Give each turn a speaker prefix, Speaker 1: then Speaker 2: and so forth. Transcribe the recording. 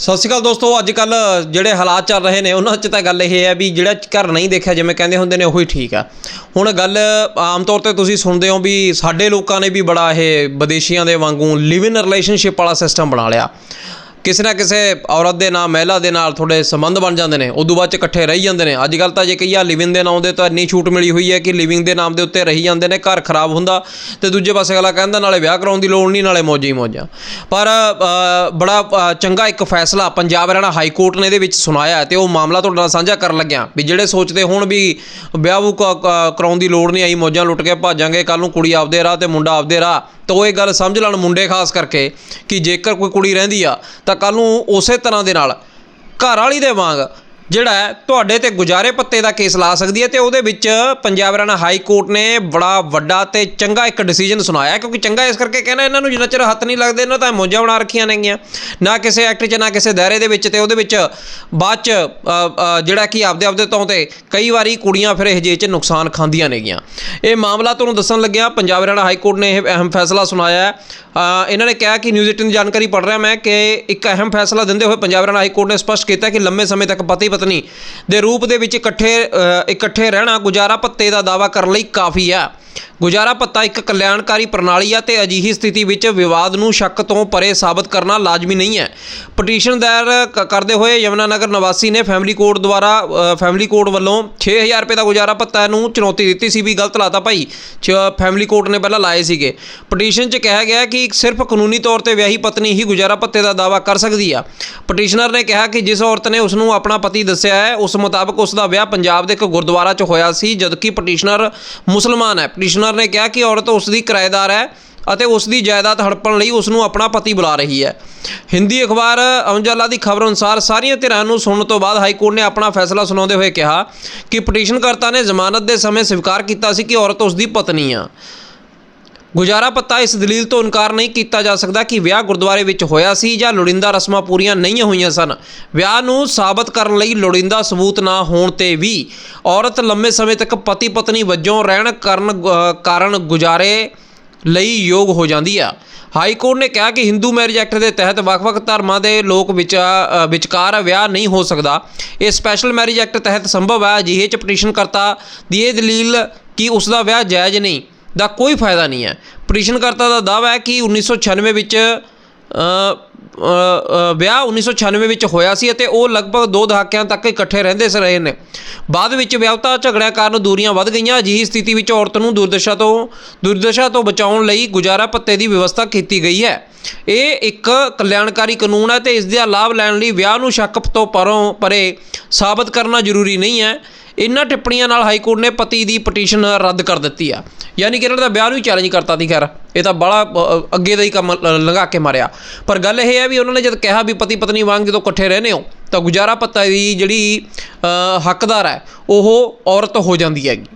Speaker 1: ਸਤਿ ਸ਼੍ਰੀ ਅਕਾਲ ਦੋਸਤੋ ਅੱਜ ਕੱਲ ਜਿਹੜੇ ਹਾਲਾਤ ਚੱਲ ਰਹੇ ਨੇ, ਉਹਨਾਂ 'ਚ ਤਾਂ ਗੱਲ ਇਹ ਹੈ ਵੀ ਜਿਹੜਾ ਘਰ ਨਹੀਂ ਦੇਖਿਆ ਜਿਵੇਂ ਕਹਿੰਦੇ ਹੁੰਦੇ ਨੇ, ਉਹੀ ਠੀਕ ਆ। ਹੁਣ ਗੱਲ ਆਮ ਤੌਰ ਤੇ ਤੁਸੀਂ ਸੁਣਦੇ ਹੋ ਵੀ ਸਾਡੇ ਲੋਕਾਂ ਨੇ ਵੀ ਬੜਾ ਇਹ ਵਿਦੇਸ਼ੀਆਂ ਦੇ ਵਾਂਗੂ ਲਿਵ ਇਨ ਰਿਲੇਸ਼ਨਸ਼ਿਪ ਵਾਲਾ ਸਿਸਟਮ ਬਣਾ ਲਿਆ। ਕਿਸੇ ਨਾ ਕਿਸੇ ਔਰਤ ਦੇ ਨਾਲ, ਮਹਿਲਾ ਦੇ ਨਾਲ ਤੁਹਾਡੇ ਸੰਬੰਧ ਬਣ ਜਾਂਦੇ ਨੇ, ਉਦੋਂ ਬਾਅਦ ਚ ਇਕੱਠੇ ਰਹੀ ਜਾਂਦੇ ਨੇ। ਅੱਜ ਕੱਲ ਤਾਂ ਜੇ ਕਹੀਆ ਲਿਵਿੰਗ ਦੇ ਨਾਮ ਦੇ ਤਾਂ ਇੰਨੀ ਛੂਟ ਮਿਲੀ ਹੋਈ ਹੈ ਕਿ ਲਿਵਿੰਗ ਦੇ ਨਾਮ ਦੇ ਉੱਤੇ ਰਹੀ ਜਾਂਦੇ ਨੇ, ਘਰ ਖਰਾਬ ਹੁੰਦਾ ਤੇ ਦੂਜੇ ਪਾਸੇ ਅਗਲਾ ਕਹਿੰਦਾ, ਨਾਲੇ ਵਿਆਹ ਕਰਾਉਣ ਦੀ ਲੋੜ ਨਹੀਂ, ਨਾਲੇ ਮੌਜਾਂ ਹੀ ਮੌਜਾਂ। ਪਰ ਬੜਾ ਚੰਗਾ ਇੱਕ ਫੈਸਲਾ ਪੰਜਾਬ ਹਰਿਆਣਾ ਹਾਈ ਕੋਰਟ ਨੇ ਇਹਦੇ ਵਿੱਚ ਸੁਣਾਇਆ ਹੈ ਤੇ ਉਹ ਮਾਮਲਾ ਤੁਹਾਡੇ ਨਾਲ ਸਾਂਝਾ ਕਰਨ ਲੱਗਿਆ ਵੀ ਜਿਹੜੇ ਸੋਚਦੇ ਹੋਣ ਵੀ ਵਿਆਹ ਵੂ ਕਰਾਉਣ ਦੀ ਲੋੜ ਨਹੀਂ, ਆਈ ਮੌਜਾਂ ਲੁੱਟ ਕੇ ਭਾਜਾਂਗੇ ਕੱਲ ਨੂੰ ਕੁੜੀ ਆਪਦੇ ਰਾਹ ਤੇ ਮੁੰਡਾ ਆਪਦੇ ਰਾਹ, ਤਾਂ ਉਹ ਇਹ ਗੱਲ ਸਮਝ ਲੈਣ ਮੁੰਡੇ ਖਾਸ ਕਰਕੇ ਕਿ ਜੇਕਰ ਕੋਈ ਕੁੜੀ ਰਹਿੰਦੀ ਆ ਤਾਂ ਕੱਲ ਨੂੰ ਉਸੇ ਤਰ੍ਹਾਂ ਦੇ ਨਾਲ ਘਰ ਵਾਲੀ ਦੇ ਵਾਂਗ ਜਿਹੜਾ ਤੁਹਾਡੇ ਤੇ ਗੁਜ਼ਾਰੇ ਪੱਤੇ ਦਾ ਕੇਸ ਲਾ ਸਕਦੀ ਹੈ ਤੇ ਉਹਦੇ ਵਿੱਚ ਪੰਜਾਬ ਹਰਿਆਣਾ ਹਾਈ ਕੋਰਟ ਨੇ ਬੜਾ ਵੱਡਾ ਤੇ ਚੰਗਾ ਇੱਕ ਡਿਸੀਜਨ ਸੁਣਾਇਆ ਕਿਉਂਕਿ ਚੰਗਾ ਇਸ ਕਰਕੇ ਕਹਿਣਾ ਇਹਨਾਂ ਨੂੰ ਜਿੰਨਾ ਚਿਰ ਹੱਥ ਨਹੀਂ ਲੱਗਦੇ, ਇਹਨਾਂ ਤਾਂ ਮੋਝਾਂ ਬਣਾ ਰੱਖੀਆਂ ਨੇਗੀਆਂ। ਨਾ ਕਿਸੇ ਐਕਟ 'ਚ, ਨਾ ਕਿਸੇ ਦਾਇਰੇ ਦੇ ਵਿੱਚ ਤੇ ਉਹਦੇ ਵਿੱਚ ਬਾਅਦ 'ਚ ਜਿਹੜਾ ਕਿ ਆਪਦੇ ਆਪਦੇ ਤੋਂ ਤੇ ਕਈ ਵਾਰੀ ਕੁੜੀਆਂ ਫਿਰ ਇਹ ਜੇ 'ਚ ਨੁਕਸਾਨ ਖਾਂਦੀਆਂ ਨੇਗੀਆਂ। ਇਹ ਮਾਮਲਾ ਤੁਹਾਨੂੰ ਦੱਸਣ ਲੱਗਿਆ ਪੰਜਾਬ ਹਰਿਆਣਾ ਹਾਈ ਕੋਰਟ ਨੇ ਇਹ ਅਹਿਮ ਫੈਸਲਾ ਸੁਣਾਇਆ ਹੈ। ਇਹਨਾਂ ਨੇ ਕਿਹਾ ਕਿ ਨਿਊਜ਼ 18 ਦੀ ਜਾਣਕਾਰੀ ਪੜ੍ਹ ਰਿਹਾ ਮੈਂ ਕਿ ਇੱਕ ਅਹਿਮ ਫੈਸਲਾ ਦਿੰਦੇ ਹੋਏ ਪੰਜਾਬ ਹਰਿਆਣਾ ਹਾਈ ਕੋਰਟ ਨੇ ਸਪਸ਼ਟ ਕੀਤਾ ਕਿ ਲੰਮੇ ਸਮੇਂ ਤੱਕ ਪਤੀ ਪਤਨੀ ਦੇ ਰੂਪ ਦੇ ਵਿੱਚ ਇਕੱਠੇ ਅ, ਇਕੱਠੇ ਰਹਿਣਾ ਗੁਜ਼ਾਰਾ ਭੱਤੇ ਦਾ ਦਾਅਵਾ ਕਰਨ ਲਈ ਕਾਫੀ ਹੈ ਗੁਜ਼ਾਰਾ ਭੱਤਾ ਇੱਕ ਕਲਿਆਣਕਾਰੀ ਪ੍ਰਣਾਲੀ ਹੈ ਤੇ ਅਜਿਹੀ ਸਥਿਤੀ ਵਿੱਚ ਵਿਵਾਦ ਨੂੰ ਸ਼ੱਕ ਤੋਂ ਪਰੇ ਸਾਬਤ ਕਰਨਾ ਲਾਜ਼ਮੀ ਨਹੀਂ ਹੈ। ਪਟੀਸ਼ਨ ਦਾਇਰ ਕ- ਕਰਦੇ ਹੋਏ ਯਮਨਾਨਗਰ ਨਿਵਾਸੀ ਨੇ ਫੈਮਿਲੀ ਕੋਰਟ ਦੁਆਰਾ ਫੈਮਿਲੀ ਕੋਰਟ ਵੱਲੋਂ 6000 ਰੁਪਏ ਦਾ ਗੁਜ਼ਾਰਾ ਭੱਤਾ ਨੂੰ ਚੁਣੌਤੀ ਦਿੱਤੀ ਸੀ ਵੀ ਗਲਤ ਲਾਤਾ ਭਾਈ। ਚ- ਫੈਮਿਲੀ ਕੋਰਟ ਨੇ ਪਹਿਲਾਂ ਲਾਏ ਸੀਗੇ। ਪਟੀਸ਼ਨ 'ਚ ਕਿਹਾ ਗਿਆ ਕਿ ਸਿਰਫ ਕਾਨੂੰਨੀ ਤੌਰ ਤੇ ਵਿਆਹੀ ਪਤਨੀ ਹੀ ਗੁਜ਼ਾਰਾ ਭੱਤੇ ਦਾ ਦਾਅਵਾ ਕਰ ਸਕਦੀ ਆ। ਪਟੀਸ਼ਨਰ ਨੇ ਕਿਹਾ ਕਿ ਜਿਸ ਔਰਤ ਨੇ ਉਸ ਨੂੰ ਆਪਣਾ ਪਤੀ ਦੱਸਿਆ ਹੈ, ਉਸ ਮੁਤਾਬਕ ਉਸ ਦਾ ਵਿਆਹ ਪੰਜਾਬ ਦੇ ਇੱਕ ਗੁਰਦੁਆਰਾ 'ਚ ਹੋਇਆ ਸੀ, ਜਦਕਿ ਪਟੀਸ਼ਨਰ ਮੁਸਲਮਾਨ ਹੈ। ਪਟੀਸ਼ਨਰ ਨੇ ਕਿਹਾ ਕਿ ਔਰਤ ਉਸ ਦੀ ਕਿਰਾਏਦਾਰ ਹੈ ਅਤੇ ਉਸ ਦੀ ਜਾਇਦਾਦ ਹੜਪਣ ਲਈ ਉਸ ਨੂੰ ਆਪਣਾ ਪਤੀ ਬੁਲਾ ਰਹੀ ਹੈ। ਹਿੰਦੀ ਅਖਬਾਰ ਅਮਜਲਾ ਦੀ ਖਬਰ ਅਨੁਸਾਰ ਸਾਰੀਆਂ ਧਿਰਾਂ ਨੂੰ ਸੁਣਨ ਤੋਂ ਬਾਅਦ ਹਾਈ ਕੋਰਟ ਨੇ ਆਪਣਾ ਫੈਸਲਾ ਸੁਣਾਉਂਦੇ ਹੋਏ ਕਿਹਾ ਕਿ ਪਟੀਸ਼ਨਕਰਤਾ ਨੇ ਜ਼ਮਾਨਤ ਦੇ ਸਮੇਂ ਸਵੀਕਾਰ ਕੀਤਾ ਸੀ ਕਿ ਔਰਤ ਉਸ ਦੀ ਪਤਨੀ ਆ। ਗੁਜ਼ਾਰਾ ਪੱਤਾ ਇਸ ਦਲੀਲ ਤੋਂ ਇਨਕਾਰ ਨਹੀਂ ਕੀਤਾ ਜਾ ਸਕਦਾ ਕਿ ਵਿਆਹ ਗੁਰਦੁਆਰੇ ਵਿੱਚ ਹੋਇਆ ਸੀ ਜਾਂ ਲੋੜੀਂਦਾ ਰਸਮਾਂ ਪੂਰੀਆਂ ਨਹੀਂ ਹੋਈਆਂ ਸਨ। ਵਿਆਹ ਨੂੰ ਸਾਬਤ ਕਰਨ ਲਈ ਲੋੜੀਂਦਾ ਸਬੂਤ ਨਾ ਹੋਣ ਤੇ ਵੀ ਔਰਤ ਲੰਮੇ ਸਮੇਂ ਤੱਕ ਪਤੀ ਪਤਨੀ ਵਜੋਂ ਰਹਿਣ ਕਰਨ ਕਾਰਨ ਗੁਜ਼ਾਰੇ ਲਈ ਯੋਗ ਹੋ ਜਾਂਦੀ ਆ। ਹਾਈ ਕੋਰਟ ਨੇ ਕਿਹਾ ਕਿ ਹਿੰਦੂ ਮੈਰਿਜ ਐਕਟ ਦੇ ਤਹਿਤ ਵੱਖ-ਵੱਖ ਧਰਮਾਂ ਦੇ ਲੋਕ ਵਿੱਚ ਵਿਚਕਾਰ ਵਿਆਹ ਨਹੀਂ ਹੋ ਸਕਦਾ। ਇਹ ਸਪੈਸ਼ਲ ਮੈਰਿਜ ਐਕਟ ਤਹਿਤ ਸੰਭਵ ਹੈ। ਅਜਿਹੇ ਚ ਪਟੀਸ਼ਨ ਕਰਤਾ ਦੀ ਇਹ ਦਲੀਲ ਕਿ ਉਸ ਦਾ ਵਿਆਹ ਜਾਇਜ਼ ਨਹੀਂ। ਦਾ ਕੋਈ ਫਾਇਦਾ ਨਹੀਂ ਹੈ। ਪਟੀਸ਼ਨਕਰਤਾ ਦਾ ਦਾਅਵਾ ਹੈ ਕਿ 1996 ਵਿੱਚ ਅ, ਅ, ਅ, ਵਿਆਹ 1996 ਵਿੱਚ ਹੋਇਆ ਸੀ ਅਤੇ ਉਹ ਲਗਭਗ ਦੋ ਦਹਾਕਿਆਂ ਤੱਕ ਇਕੱਠੇ ਰਹਿੰਦੇ ਸ ਰਹੇ ਨੇ। ਬਾਅਦ ਵਿੱਚ ਵਿਆਹਤਾ ਝਗੜਿਆਂ ਕਾਰਨ ਦੂਰੀਆਂ ਵੱਧ ਗਈਆਂ। ਅਜਿਹੀ ਸਥਿਤੀ ਵਿੱਚ ਔਰਤ ਨੂੰ ਦੁਰਦਸ਼ਾ ਤੋਂ ਦੁਰਦਸ਼ਾ ਤੋਂ ਬਚਾਉਣ ਲਈ ਗੁਜ਼ਾਰਾ ਭੱਤੇ ਦੀ ਵਿਵਸਥਾ ਕੀਤੀ ਗਈ ਹੈ। ਇਹ ਇੱਕ ਕਲਿਆਣਕਾਰੀ ਕਾਨੂੰਨ ਹੈ ਤੇ ਇਸ ਦਾ ਲਾਭ ਲੈਣ ਲਈ ਵਿਆਹ ਨੂੰ ਸ਼ੱਕ ਤੋਂ ਪਰੋਂ ਪਰੇ ਸਾਬਤ ਕਰਨਾ ਜ਼ਰੂਰੀ ਨਹੀਂ ਹੈ। ਇਹਨਾਂ ਟਿੱਪਣੀਆਂ ਨਾਲ ਹਾਈ ਕੋਰਟ ਨੇ ਪਤੀ ਦੀ ਪਟੀਸ਼ਨ ਰੱਦ ਕਰ ਦਿੱਤੀ ਆ। ਯਾਨੀ ਕਿ ਇਹਨਾਂ ਦਾ ਵਿਆਹ ਨੂੰ ਹੀ ਚੈਲੰਜ ਕਰਤਾ ਸੀ, ਖੈਰ। ਇਹ ਤਾਂ ਬੜਾ ਅੱਗੇ ਦਾ ਹੀ ਕੰਮ ਲੰਘਾ ਕੇ ਮਾਰਿਆ। ਪਰ ਗੱਲ ਇਹ ਹੈ ਵੀ ਉਹਨਾਂ ਨੇ ਜਦ ਕਿਹਾ ਵੀ ਪਤੀ ਪਤਨੀ ਵਾਂਗ ਜਦੋਂ ਇਕੱਠੇ ਰਹਿੰਦੇ ਹੋ, ਤਾਂ ਗੁਜ਼ਾਰਾ ਪੱਤਾ ਦੀ ਜਿਹੜੀ ਹੱਕਦਾਰ ਹੈ, ਉਹ ਔਰਤ ਹੋ ਜਾਂਦੀ ਹੈਗੀ।